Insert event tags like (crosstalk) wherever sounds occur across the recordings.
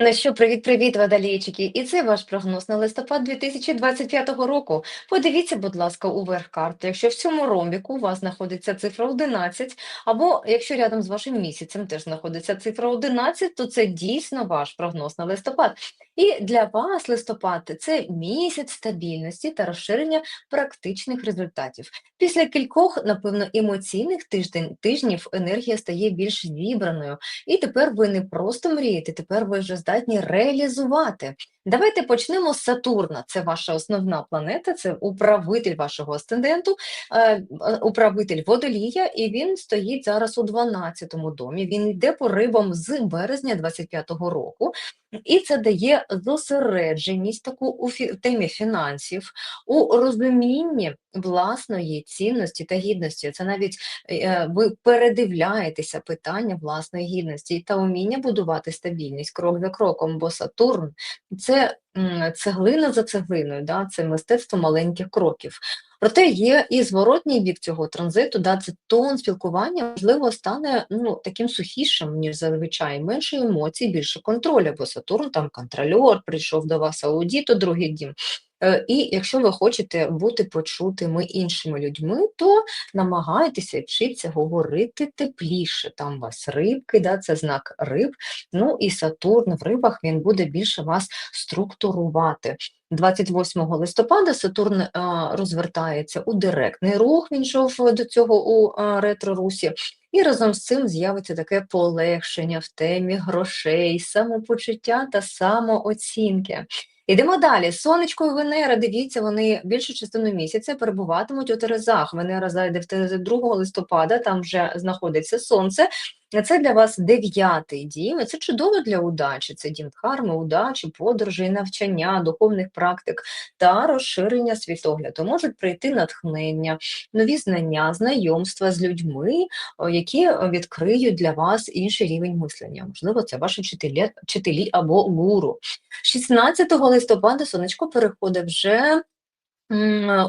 Ну що, привіт-привіт, водолійчики! І це ваш прогноз на листопад 2025 року. Подивіться, будь ласка, уверх карти. Якщо в цьому ромбіку у вас знаходиться цифра 11, або якщо рядом з вашим місяцем теж знаходиться цифра 11, то це дійсно ваш прогноз на листопад. І для вас листопад це місяць стабільності та розширення практичних результатів. Після кількох, напевно, емоційних тиждень, тижнів енергія стає більш зібраною. І тепер ви не просто мрієте, тепер ви вже здатні реалізувати. Давайте почнемо з Сатурна. Це ваша основна планета, це управитель вашого асценденту, е, е, управитель водолія, і він стоїть зараз у 12-му домі. Він йде по рибам з березня 25-го року. І це дає зосередженість таку у темі фінансів, у розумінні власної цінності та гідності. Це навіть е, ви передивляєтеся питання власної гідності та уміння будувати стабільність крок за кроком, бо Сатурн це цеглина за цеглиною, да, це мистецтво маленьких кроків. Проте є і зворотній бік цього транзиту, да, це тон спілкування, можливо, стане ну, таким сухішим, ніж зазвичай, менше емоцій, більше контролю, бо Сатурн там контрольор, прийшов до вас аудіто, другий дім. Е, і якщо ви хочете бути почутими іншими людьми, то намагайтеся вчитися говорити тепліше. Там у вас рибки, да, це знак риб. Ну і Сатурн в рибах він буде більше вас структурувати. 28 листопада Сатурн а, розвертається у директний рух, він йшов до цього у ретро-русі, і разом з цим з'явиться таке полегшення в темі грошей, самопочуття та самооцінки. Ідемо далі. Сонечко і Венера, дивіться, вони більшу частину місяця перебуватимуть у Терезах. Венера зайде в Терези 2 листопада, там вже знаходиться сонце. Це для вас дев'ятий дім, і це чудово для удачі. Це дім дхарми, удачі, подорожі, навчання, духовних практик та розширення світогляду. Можуть прийти натхнення, нові знання, знайомства з людьми, які відкриють для вас інший рівень мислення. Можливо, це ваші вчителі, вчителі або гуру. 16 листопада сонечко переходить вже.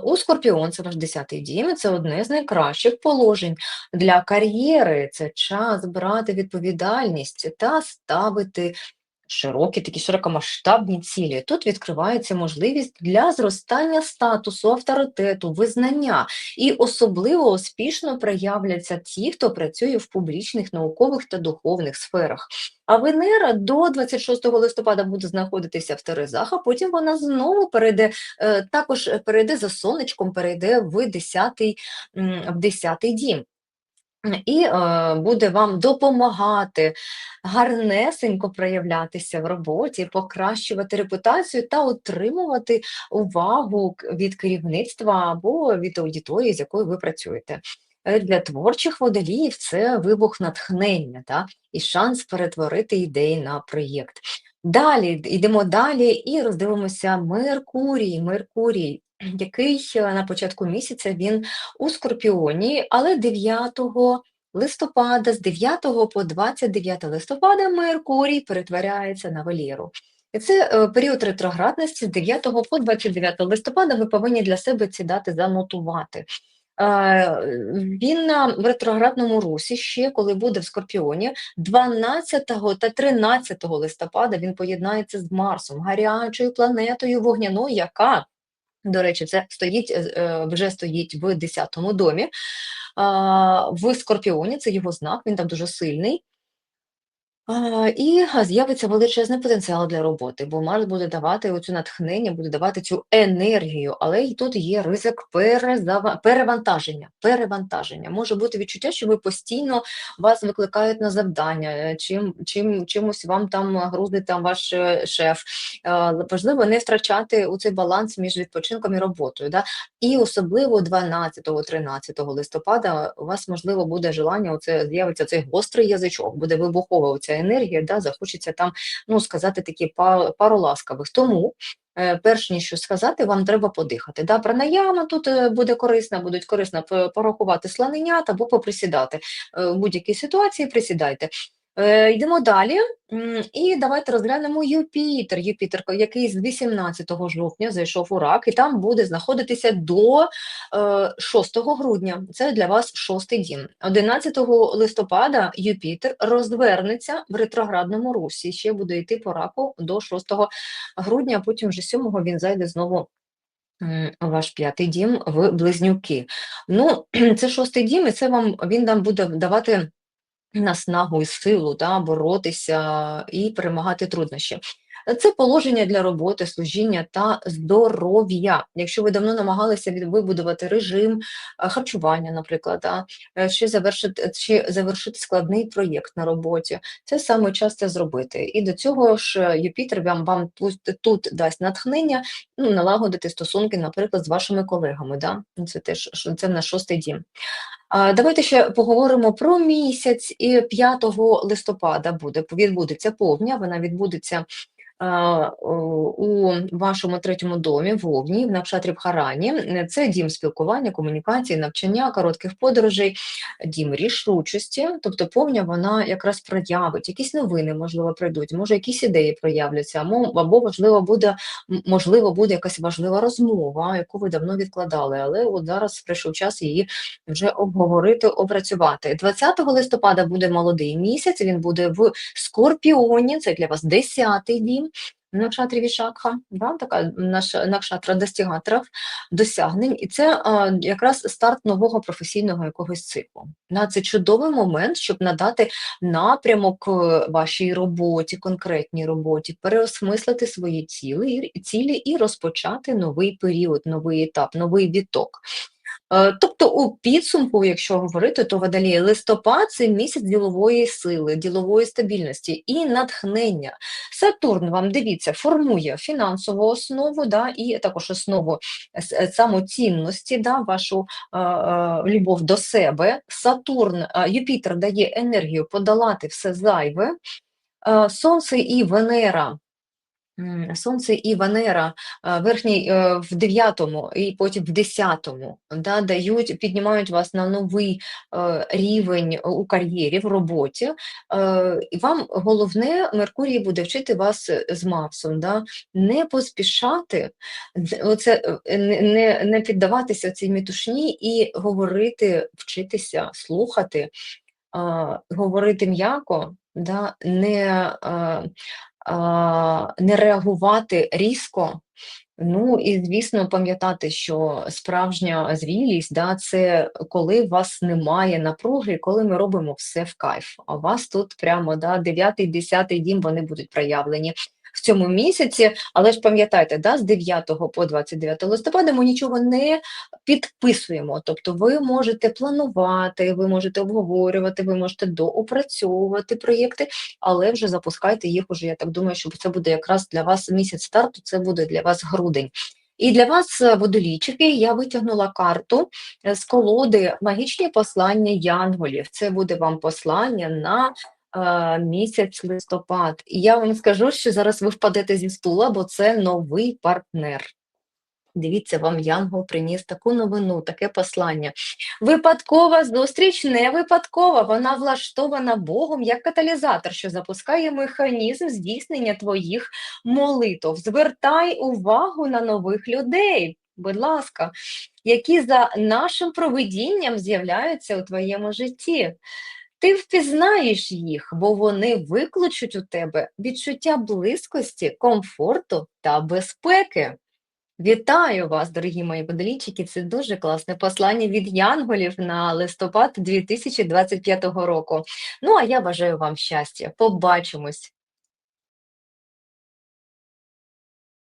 У Скорпіон це ваш 10-й дім, це одне з найкращих положень для кар'єри. Це час брати відповідальність та ставити широкі, такі широкомасштабні цілі. Тут відкривається можливість для зростання статусу, авторитету, визнання, і особливо успішно проявляться ті, хто працює в публічних, наукових та духовних сферах. А Венера до 26 листопада буде знаходитися в Терезах, а потім вона знову перейде, е, також перейде за сонечком, перейде в 10-й в 10 дім і е, буде вам допомагати гарнесенько проявлятися в роботі, покращувати репутацію та отримувати увагу від керівництва або від аудиторії, з якою ви працюєте. Е, для творчих водоліїв це вибух натхнення та, і шанс перетворити ідеї на проєкт. Далі йдемо далі і роздивимося Меркурій. Меркурій який е, на початку місяця він у Скорпіоні, але 9 листопада, з 9 по 29 листопада Меркурій перетворяється на Валіру. І це е, період ретроградності з 9 по 29 листопада ви повинні для себе ці дати занотувати. Е, він в ретроградному русі ще коли буде в Скорпіоні, 12 та 13 листопада він поєднається з Марсом, гарячою планетою вогняною, яка до речі, це стоїть е, е, вже стоїть в 10-му домі. В Скорпіоні це його знак, він там дуже сильний. І з'явиться величезний потенціал для роботи, бо Марс буде давати оцю натхнення, буде давати цю енергію, але і тут є ризик перезава... перевантаження. Перевантаження. Може бути відчуття, що ви постійно вас викликають на завдання, е, чим чим чимось вам там грузить там ваш е, шеф. Важливо не втрачати у цей баланс між відпочинком і роботою. Да? І особливо 12-13 листопада у вас можливо буде желання, оце з'явиться цей гострий язичок, буде вибухова енергія, да, захочеться там ну, сказати такі пару ласкавих. Тому, е, перш ніж що сказати, вам треба подихати. Да, Пранаяма тут е, буде корисна, будуть корисно порахувати слоненят або поприсідати. Е, в будь-якій ситуації присідайте. Е, йдемо далі. І давайте розглянемо Юпітер. Юпітер, який з 18 жовтня зайшов у рак, і там буде знаходитися до е, 6 грудня. Це для вас шостий дім. 11 листопада Юпітер розвернеться в ретроградному русі. Ще буде йти по раку до 6 грудня, а потім вже 7 він зайде знову. Ваш п'ятий дім в близнюки. Ну, (clears throat) це шостий дім, і це вам він нам буде давати наснагу і силу, да, боротися і перемагати труднощі. Це положення для роботи, служіння та здоров'я. Якщо ви давно намагалися вибудувати режим е, харчування, наприклад, да, е, чи завершити, чи завершити складний проєкт на роботі, це саме час це зробити. І до цього ж е, Юпітер вам, вам тут, тут дасть натхнення ну, налагодити стосунки, наприклад, з вашими колегами. Да? Це теж це в нас шостий дім. Давайте ще поговоримо про місяць. І 5 листопада буде відбудеться повня. Вона відбудеться у вашому третьому домі в Овні, в Накшатрі Бхарані. Це дім спілкування, комунікації, навчання, коротких подорожей, дім рішучості. Тобто повня вона якраз проявить, якісь новини, можливо, прийдуть, може, якісь ідеї проявляться, або можливо, буде, можливо, буде якась важлива розмова, яку ви давно відкладали, але от зараз прийшов час її вже обговорити, опрацювати. 20 листопада буде молодий місяць, він буде в Скорпіоні, це для вас 10-й дім. Накшатрі Вішакха, да, така наша накшатра достигаторів, досягнень, і це а, якраз старт нового професійного якогось циклу. Да, це чудовий момент, щоб надати напрямок е, вашій роботі, конкретній роботі, переосмислити свої цілі, цілі і розпочати новий період, новий етап, новий віток. Е, Тобто, у підсумку, якщо говорити, то водолій листопад це місяць ділової сили, ділової стабільності і натхнення. Сатурн вам дивіться, формує фінансову основу, да, і також основу е, самоцінності, да, вашу е, е, любов до себе. Сатурн, е, Юпітер дає енергію подолати все зайве. Е, Сонце і Венера. Сонце і Венера, е, верхній е, в дев'ятому і потім в десятому, да, дають, піднімають вас на новий е, рівень у кар'єрі, в роботі. І вам головне, Меркурій буде вчити вас з Марсом, да, не поспішати, оце, не, не, піддаватися цій метушні і говорити, вчитися, слухати, говорити м'яко, да, не, не реагувати різко. Ну і звісно, пам'ятати, що справжня звілість да, це коли вас немає напруги, коли ми робимо все в кайф. А у вас тут прямо да, 9, 10 дім вони будуть проявлені в цьому місяці. Але ж пам'ятайте, да, з 9 по 29 листопада ми нічого не підписуємо. Тобто ви можете планувати, ви можете обговорювати, ви можете доопрацьовувати проєкти, але вже запускайте їх уже. Я так думаю, що це буде якраз для вас місяць старту, це буде для вас грудень. І для вас, е, водолійчики, я витягнула карту е, з колоди Магічні послання янголів. Це буде вам послання на місяць листопад. І я вам скажу, що зараз ви впадете зі стула, бо це новий партнер. Дивіться, вам Янгол приніс таку новину, таке послання. Випадкова зустріч не випадкова, вона влаштована Богом як каталізатор, що запускає механізм здійснення твоїх молитв. Звертай увагу на нових людей, будь ласка, які за нашим провидінням з'являються у твоєму житті. Ти впізнаєш їх, бо вони викличуть у тебе відчуття близькості, комфорту та безпеки. Вітаю вас, дорогі мої подолічики! Це дуже класне послання від янголів на листопад 2025 року. Ну а я бажаю вам щастя. Побачимось.